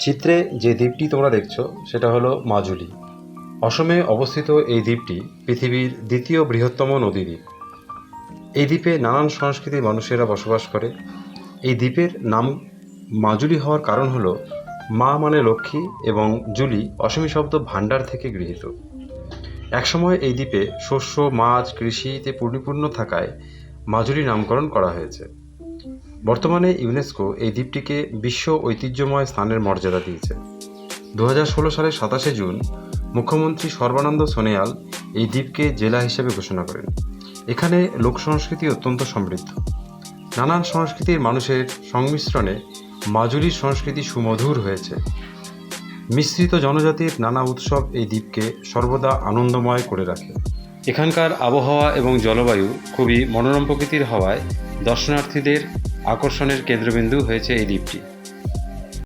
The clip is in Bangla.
চিত্রে যে দ্বীপটি তোমরা দেখছ, সেটা হলো মাজুলি। অসমে অবস্থিত এই দ্বীপটি পৃথিবীর দ্বিতীয় বৃহত্তম নদী দ্বীপ। এই দ্বীপে নানান সংস্কৃতির মানুষেরা বসবাস করে। এই দ্বীপের নাম মাজুলি হওয়ার কারণ হলো, মা মানে লক্ষ্মী এবং জুলি অসমী শব্দ ভাণ্ডার থেকে গৃহীত। একসময় এই দ্বীপে শস্য, মাছ, কৃষিতে পরিপূর্ণ থাকায় মাজুলি নামকরণ করা হয়েছে। বর্তমানে ইউনেস্কো এই দ্বীপটিকে বিশ্ব ঐতিহ্যময় স্থানের মর্যাদা দিয়েছে। দু সালের সাতাশে জুন মুখ্যমন্ত্রী সর্বানন্দ সোনোয়াল এই দ্বীপকে জেলা হিসেবে ঘোষণা করেন। এখানে লোক সংস্কৃতি অত্যন্ত সমৃদ্ধ। নানান সংস্কৃতির মানুষের সংমিশ্রণে মাজুলির সংস্কৃতি সুমধুর হয়েছে। মিশ্রিত জনজাতির নানা উৎসব এই দ্বীপকে সর্বদা আনন্দময় করে রাখে। এখানকার আবহাওয়া এবং জলবায়ু খুবই মনোরম প্রকৃতির হওয়ায় দর্শনার্থীদের আকর্ষণের কেন্দ্রবিন্দু হয়েছে এই দ্বীপটি।